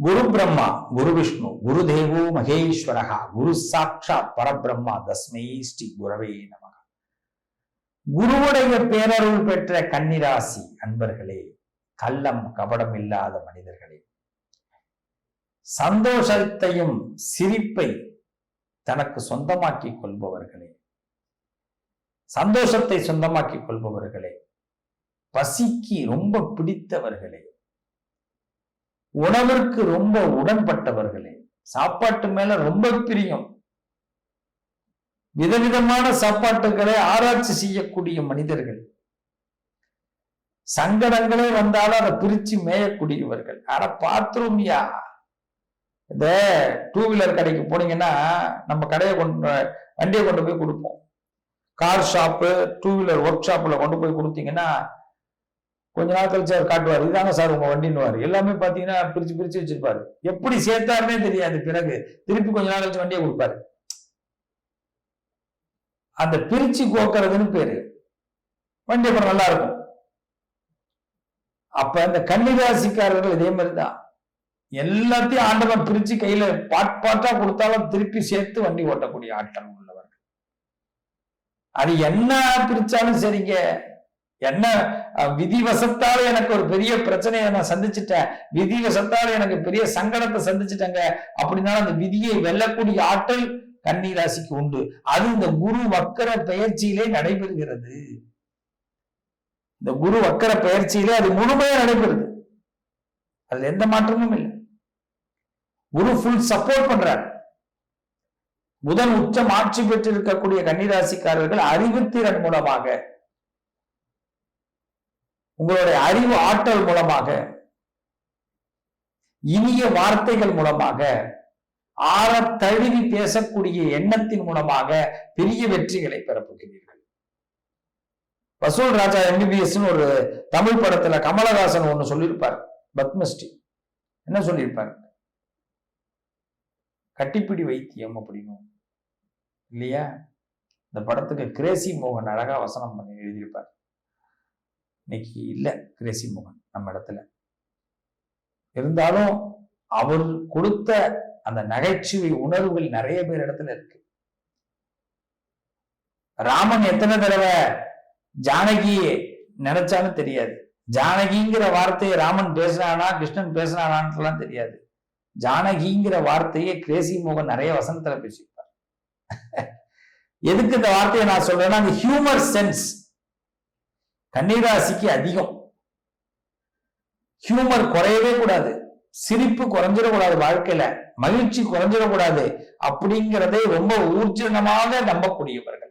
குரு பிரம்மா குரு விஷ்ணு குரு தேவோ மகேஸ்வரகா குரு சாட்சா பரபிரம்மா தஸ்மை ஸ்ரீ குரவே நம குருவுடைய பேரருள் பெற்ற கன்னிராசி அன்பர்களே கள்ளம் கபடம் இல்லாத மனிதர்களே சந்தோஷத்தையும் சிரிப்பை தனக்கு சொந்தமாக்கிக் கொள்பவர்களே சந்தோஷத்தை சொந்தமாக்கிக் கொள்பவர்களே பசிக்கு ரொம்ப பிடித்தவர்களே உணவிற்கு ரொம்ப உடன்பட்டவர்களே. சாப்பாட்டு மேல ரொம்ப பிரியம். விதவிதமான சாப்பாட்டுகளை ஆராய்ச்சி செய்யக்கூடிய மனிதர்கள். சங்கடங்களே வந்தாலும் அதை பிரிச்சு மேயக்கூடியவர்கள். ஆனா பாத்ரூம்யா? இந்த டூ வீலர் கடைக்கு போனீங்கன்னா நம்ம கடையை கொண்டு வண்டியை கொண்டு போய் கொடுப்போம். Car shop two wheeler work ஷாப்ல கொண்டு போய் கொடுத்தீங்கன்னா கொஞ்ச நாள் கழிச்சு அவர் காட்டுவார். இதாங்க சார் உங்க வண்டின்னுவார். எல்லாமே பாத்தீங்கன்னா பிரிச்சு பிரிச்சு வச்சிருப்பாரு. எப்படி சேர்த்தாருன்னே தெரியாது. பிறகு திருப்பி கொஞ்ச நாள் கழிச்சு வண்டியை கொடுப்பாரு. அந்த பிரிச்சு கோக்கிறதுன்னு பேரு. வண்டி அப்புறம் நல்லா இருக்கும். அப்ப இந்த கன்னிராசிக்காரர்கள் இதே மாதிரிதான். எல்லாத்தையும் ஆண்டவன் பிரிச்சு கையில பாட் பாட்டா கொடுத்தாலும் திருப்பி சேர்த்து வண்டி ஓட்டக்கூடிய ஆட்டம் உள்ளவர்கள். அது என்ன பிரிச்சாலும் சரிங்க. என்ன? விதிவசத்தால எனக்கு ஒரு பெரிய பிரச்சனையை நான் சந்திச்சுட்டேன். விதிவசத்தால எனக்கு பெரிய சங்கடத்தை சந்திச்சுட்டேங்க. அப்படின்னாலும் அந்த விதியை வெல்லக்கூடிய ஆற்றல் கன்னிராசிக்கு உண்டு. அது இந்த குரு வக்கர பயிற்சியிலே நடைபெறுகிறது. இந்த குரு வக்கர பயிற்சியிலே அது முழுமையா நடைபெறுது. அதுல எந்த மாற்றமும் இல்லை. குரு ஃபுல் சப்போர்ட் பண்றார். புதன் உச்சம் ஆட்சி பெற்றிருக்கக்கூடிய கன்னிராசிக்காரர்கள் அறிவுத்திறன் மூலமாக உங்களுடைய அறிவு ஆற்றல் மூலமாக இனிய வார்த்தைகள் மூலமாக ஆற தழுவி பேசக்கூடிய எண்ணத்தின் மூலமாக பெரிய வெற்றிகளை பெறப்போகிறீர்கள் வசூல் ராஜா எம்பிபிஎஸ் ஒரு தமிழ் படத்துல கமலஹாசன் ஒண்ணு சொல்லியிருப்பார் பத்மஸ்ரீ. என்ன சொல்லியிருப்பார்? கட்டிப்பிடி வைத்தியம் அப்படின்னு. இல்லையா? இந்த படத்துக்கு கிரேசி மோகன் அழகா வசனம் பண்ணி எழுதியிருப்பார். இன்னைக்கு இல்லை கிரேசி மோகன் நம்ம இடத்துல. இருந்தாலும் அவர் கொடுத்த அந்த நகைச்சுவை உணர்வுகள் நிறைய பேர் இடத்துல இருக்கு. ராமன் எத்தனை தடவை ஜானகி நினைச்சாலும் தெரியாது. ஜானகிங்கிற வார்த்தையை ராமன் பேசுறானா கிருஷ்ணன் பேசுறானான்லாம் தெரியாது. ஜானகிங்கிற வார்த்தையை கிரேசி மோகன் நிறைய வசனத்துல பேசியிருப்பார். எதுக்கு இந்த வார்த்தையை நான் சொல்றேன்னா அந்த ஹியூமர் சென்ஸ் கன்னிராசிக்கு அதிகம். ஹியூமர் குறையவே கூடாது. சிரிப்பு குறைஞ்சிடக்கூடாது வாழ்க்கையில. மகிழ்ச்சி குறைஞ்சிடக்கூடாது அப்படிங்கிறதை ரொம்ப ஊர்ஜனமாக நம்பக்கூடியவர்கள்.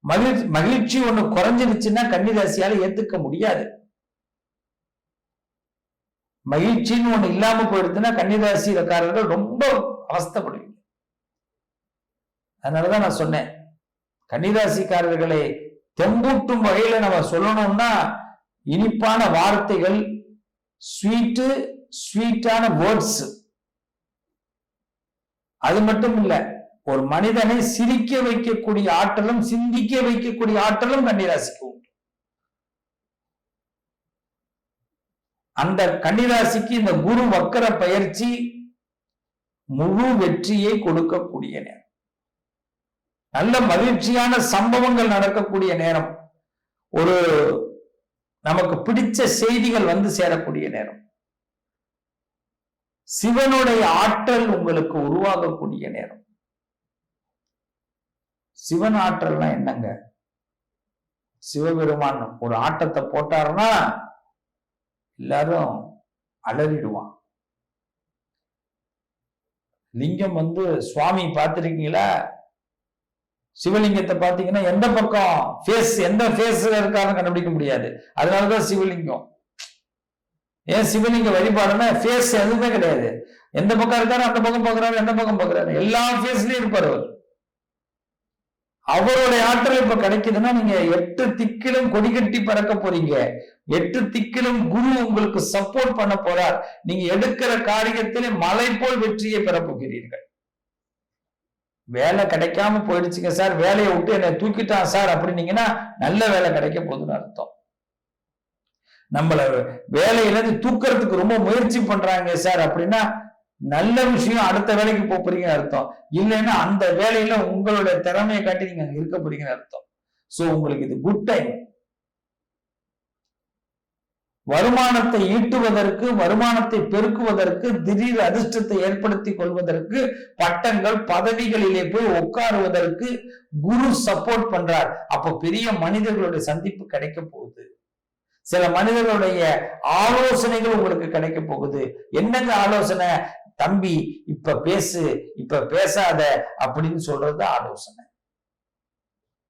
மகிழ்ச்சி மகிழ்ச்சி ஒண்ணு குறைஞ்சிருச்சுன்னா கன்னிராசியால ஏத்துக்க முடியாது. மகிழ்ச்சின்னு ஒண்ணு இல்லாம போயிடுதுன்னா கன்னிராசிக்காரர்கள் ரொம்ப அவஸ்தப்படுவீங்க. அதனாலதான் நான் சொன்னேன். கன்னிராசிக்காரர்களை தெம்பூட்டும் வகையில நம்ம சொல்லணும்னா இனிப்பான வார்த்தைகள் ஸ்வீட்டு ஸ்வீட்டான வேர்ட்ஸ் அது மட்டும் இல்ல ஒரு மனிதனை சிரிக்க வைக்கக்கூடிய ஆற்றலும் சிந்திக்க வைக்கக்கூடிய ஆற்றலும் கன்னிராசிக்கு உண்டு. அந்த கன்னிராசிக்கு இந்த குரு வக்கர பயிற்சி முழு வெற்றியை கொடுக்கக்கூடிய நேரம் நல்ல மகிழ்ச்சியான சம்பவங்கள் நடக்கக்கூடிய நேரம். ஒரு நமக்கு பிடிச்ச செய்திகள் வந்து சேரக்கூடிய நேரம். சிவனுடைய ஆற்றல் உங்களுக்கு உருவாகக்கூடிய நேரம். சிவன் ஆற்றல்னா என்னங்க? சிவபெருமான் ஒரு ஆட்டத்தை போட்டாருன்னா எல்லாரும் அலறிடுவான். லிங்கம் வந்து சுவாமி பார்த்துருக்கீங்களா? சிவலிங்கத்தை பார்த்தீங்கன்னா எந்த பக்கம் ஃபேஸ் எந்த ஃபேஸ்ல இருக்காருன்னு கண்டுபிடிக்க முடியாது. அதனாலதான் சிவலிங்கம். ஏன் சிவலிங்க வழிபாடுன்னா ஃபேஸ் எதுவுமே கிடையாது. எந்த பக்கம் இருக்காரு அந்த பக்கம் பார்க்குறாரு எந்த பக்கம் பார்க்குறாரு. எல்லா ஃபேஸ்லயும் இருப்பார் அவர். அவருடைய ஆற்றல் இப்ப கிடைக்குதுன்னா நீங்க எட்டு திக்கிலும் கொடி கட்டி பறக்க போறீங்க. எட்டு திக்கிலும் குரு உங்களுக்கு சப்போர்ட் பண்ண போறார். நீங்க எடுக்கிற காரியத்திலே மலை போல் வெற்றியை பெற போகிறீர்கள். வேலை கிடைக்காம போயிடுச்சுங்க சார். வேலையை விட்டு என்னை தூக்கிட்டான் சார் அப்படின்னீங்கன்னா நல்ல வேலை கிடைக்க போகுதுன்னு அர்த்தம். நம்மள வேலையிலேருந்து தூக்கிறதுக்கு ரொம்ப முயற்சி பண்றாங்க சார் அப்படின்னா நல்ல விஷயம் அடுத்த வேலைக்கு போக போறீங்கன்னு அர்த்தம். இல்லைன்னா அந்த வேலையில உங்களுடைய திறமையை காட்டி நீங்க அங்க இருக்க போறீங்கன்னு அர்த்தம். சோ உங்களுக்கு இது குட் டைம் வருமானத்தை ஈட்டுவதற்கு வருமானத்தை பெருக்குவதற்கு திடீர் அதிர்ஷ்டத்தை ஏற்படுத்தி கொள்வதற்கு பட்டங்கள் பதவிகளிலே போய் உட்காருவதற்கு குரு சப்போர்ட் பண்றார். அப்ப பெரிய மனிதர்களுடைய சந்திப்பு கிடைக்க போகுது. சில மனிதர்களுடைய ஆலோசனைகள் உங்களுக்கு கிடைக்க போகுது. என்னங்க ஆலோசனை? தம்பி இப்ப பேசு இப்ப பேசாத அப்படின்னு சொல்றது ஆலோசனை.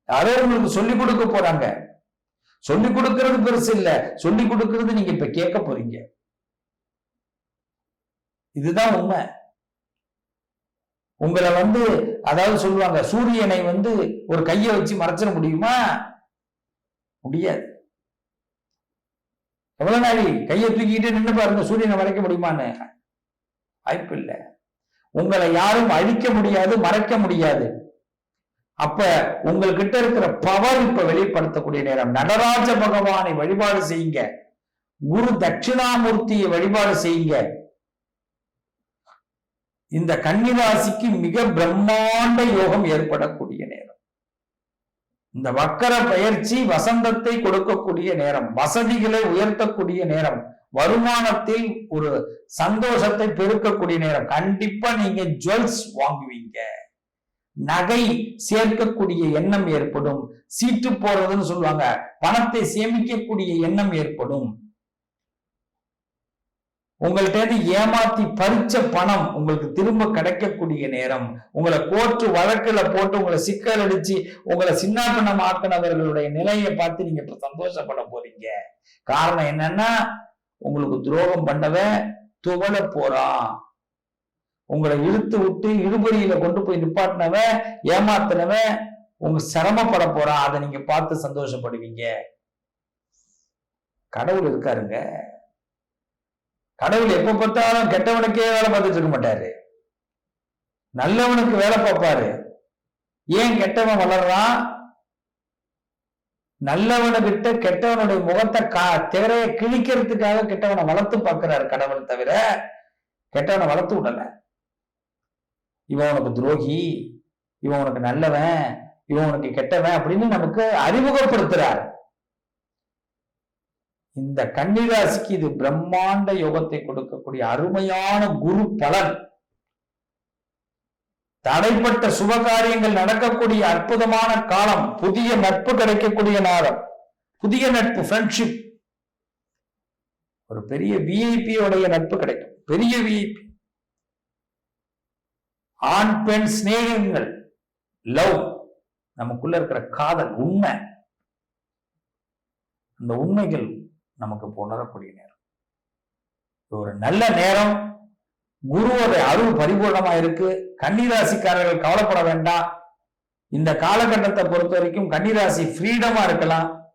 யாரோ உங்களுக்கு சொல்லிக் கொடுக்க போறாங்க. சொல்லிக் கொடுக்கிறது பெருசு இல்ல. சொல்லிக் கொடுக்கிறது நீங்க இப்ப கேட்க போறீங்க. இதுதான் உண்மை. உங்களை வந்து அதாவது சொல்லுவாங்க சூரியனை வந்து ஒரு கையை வச்சு மறைச்சிட முடியுமா? முடியாது. எவ்வளவு நாளி கையை தூக்கிட்டு நின்று பாருங்க சூரியனை மறைக்க முடியுமான்னு. வாய்ப்பு இல்லை. உங்களை யாரும் அழிக்க முடியாது மறைக்க முடியாது. அப்ப உங்கள்கிட்ட இருக்கிற பவர் இப்ப வெளிப்படுத்தக்கூடிய நேரம். நடராஜ பகவானை வழிபாடு செய்யுங்க. குரு தட்சிணாமூர்த்தியை வழிபாடு செய்யுங்க. இந்த கன்னிராசிக்கு மிக பிரம்மாண்ட யோகம் ஏற்படக்கூடிய நேரம். இந்த வக்கர பயிற்சி வசந்தத்தை கொடுக்கக்கூடிய நேரம். வசதிகளை உயர்த்தக்கூடிய நேரம். வருமானத்தில் ஒரு சந்தோஷத்தை பெருக்கக்கூடிய நேரம். கண்டிப்பா நீங்க ஜுவல்ஸ் வாங்குவீங்க. நகை சேர்க்கக்கூடிய எண்ணம் ஏற்படும். சீட்டு போடுறதுன்னு சொல்லுவாங்க. பணத்தை சேமிக்கக்கூடிய எண்ணம் ஏற்படும். உங்கள்கிட்ட ஏமாத்தி பறிச்ச பணம் உங்களுக்கு திரும்ப கிடைக்கக்கூடிய நேரம். உங்களை கோர்ட்டு வழக்குல போட்டு உங்களை சிக்கல் அடிச்சு உங்களை சின்னாப்பணம் ஆக்கினவர்களுடைய நிலையை பார்த்து நீங்க இப்ப சந்தோஷப்பட போறீங்க. காரணம் என்னன்னா உங்களுக்கு துரோகம் பண்ணவன் துவள போறான். உங்களை இழுத்து விட்டு இழுபறியில கொண்டு போய் நிப்பாட்டினவன் ஏமாத்தினவன் உங்க சிரமப்பட போறான். அதை நீங்க பார்த்து சந்தோஷப்படுவீங்க. கடவுள் இருக்காருங்க. கடவுள் எப்ப பார்த்தாலும் கெட்டவனுக்கே வேலை பார்த்துட்டு இருக்க மாட்டாரு. நல்லவனுக்கு வேலை பார்ப்பாரு. ஏன் கெட்டவன் வளர்றான்? நல்லவனுக்கிட்ட கெட்டவனுடைய முகத்தை கா திரையை கிழிக்கிறதுக்காக கெட்டவனை வளர்த்து பார்க்கிறாரு கடவுள் தவிர கெட்டவனை வளர்த்து விடல. இவன் உனக்கு துரோகி இவன் உனக்கு நல்லவன் இவன் உனக்கு கெட்டவன் அப்படின்னு நமக்கு அறிமுகப்படுத்துறார். இந்த கன்னிராசிக்கு இது பிரம்மாண்ட யோகத்தை கொடுக்கக்கூடிய அருமையான குரு பலன். தடைப்பட்ட சுபகாரியங்கள் நடக்கக்கூடிய அற்புதமான காலம் புதிய நட்பு கிடைக்கக்கூடிய நேரம் புதிய நட்பு ஃப்ரெண்ட்ஷிப் ஒரு பெரிய விஐபியோடைய நட்பு கிடைக்கும். பெரிய விஐபி ஆண் பெண் சிநேகங்கள் லவ் நமக்குள்ள இருக்கிற காதல் உண்மை. அந்த உண்மைகள் நமக்கு உணரக்கூடிய நேரம். ஒரு நல்ல நேரம். குருவோட அருள் பரிபூர்ணமா இருக்கு. கன்னிராசிக்காரர்கள் கவலைப்பட வேண்டாம். இந்த காலகட்டத்தை பொறுத்த வரைக்கும் கன்னிராசி ஃப்ரீடமா இருக்கலாம்.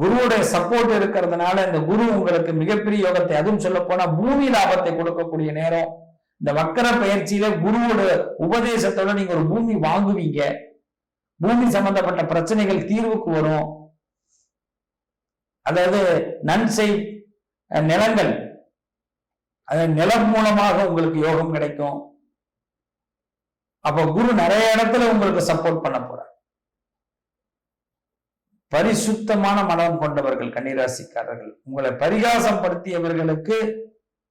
குருவுடைய சப்போர்ட் இருக்கிறதுனால இந்த குரு உங்களுக்கு மிகப்பெரிய யோகத்தை அதுவும் சொல்ல போனா பூமி லாபத்தை கொடுக்கக்கூடிய நேரம். இந்த வக்கர பயிற்சியில குருவோட உபதேசத்தோட நீங்க ஒரு பூமி வாங்குவீங்க. பூமி சம்பந்தப்பட்ட பிரச்சனைகள் தீர்வுக்கு வரும். அதாவது நன்செய் நிலங்கள். அது நிலம் மூலமாக உங்களுக்கு யோகம் கிடைக்கும். அப்ப குரு நிறைய இடத்துல உங்களுக்கு சப்போர்ட் பண்ண போறார். பரிசுத்தமான மனம் கொண்டவர்கள் கன்னிராசிக்காரர்கள். உங்களை பரிகாசம் படுத்தியவர்களுக்கு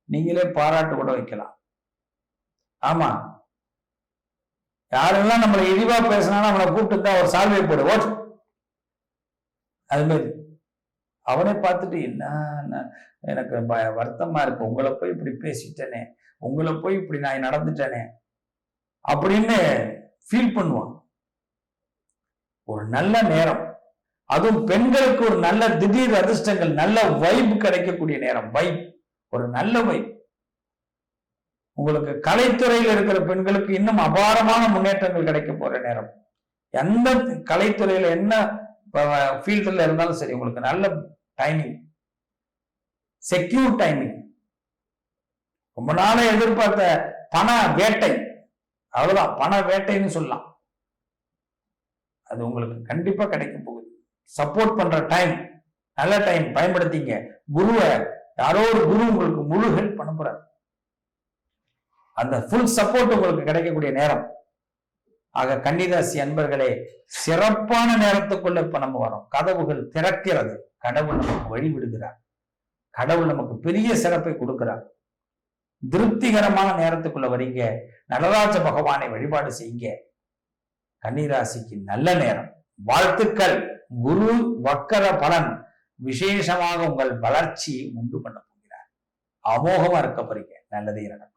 நீங்களே பாராட்டு கூட வைக்கலாம். ஆமா. யாரெல்லாம் நம்மளை இழிவா பேசினாலும் அவனை கூப்பிட்டு தான் ஒரு சால்வை போடு ஓட் அது மாதிரி அவனை பார்த்துட்டு என்ன எனக்கு வருத்தமா இருக்கு உங்களை போய் இப்படி பேசிட்டேனே உங்களை போய் இப்படி நான் நடந்துட்டேனே அப்படின்னு ஃபீல் பண்ணுவான். ஒரு நல்ல நேரம். அதுவும் பெண்களுக்கு ஒரு நல்ல திடீர் அதிர்ஷ்டங்கள் நல்ல வைப் கிடைக்கக்கூடிய நேரம் வைப் ஒரு நல்ல வைப் உங்களுக்கு கலைத்துறையில் இருக்கிற பெண்களுக்கு இன்னும் அபாரமான முன்னேற்றங்கள் கிடைக்க போற நேரம். எந்த கலைத்துறையில என்ன ஃபீல்டில் இருந்தாலும் சரி உங்களுக்கு நல்ல டைமிங் செக்யூர் டைமிங் ரொம்ப நாள எதிர்பார்த்த பண வேட்டை. அவ்வளவுதான் பண வேட்டைன்னு சொல்லலாம். அது உங்களுக்கு கண்டிப்பா கிடைக்க போகுது. சப்போர்ட் பண்ற டைம் நல்ல டைம் பயன்படுத்திங்க. குருவை யாரோ ஒரு குரு உங்களுக்கு முழு ஹெல்ப் பண்ண போறாரு. அந்த ஃபுல் சப்போர்ட் உங்களுக்கு கிடைக்கக்கூடிய நேரம். ஆக கன்னிராசி அன்பர்களே சிறப்பான நேரத்துக்குள்ள இப்ப நம்ம வரோம். கதவுகள் திறக்கிறது. கடவுள் நமக்கு வழி விடுகிறார். கடவுள் நமக்கு பெரிய சிறப்பை கொடுக்கிறார். திருப்திகரமான நேரத்துக்குள்ள வரீங்க. நடராஜ பகவானை வழிபாடு செய்யுங்க. கன்னிராசிக்கு நல்ல நேரம். வாழ்த்துக்கள். குரு வக்கர பலன். விசேஷமாக உங்கள் வளர்ச்சி உண்டு பண்ண போகிறார். அமோகமா இருக்க போறீங்க. நல்லதே நடக்கும்.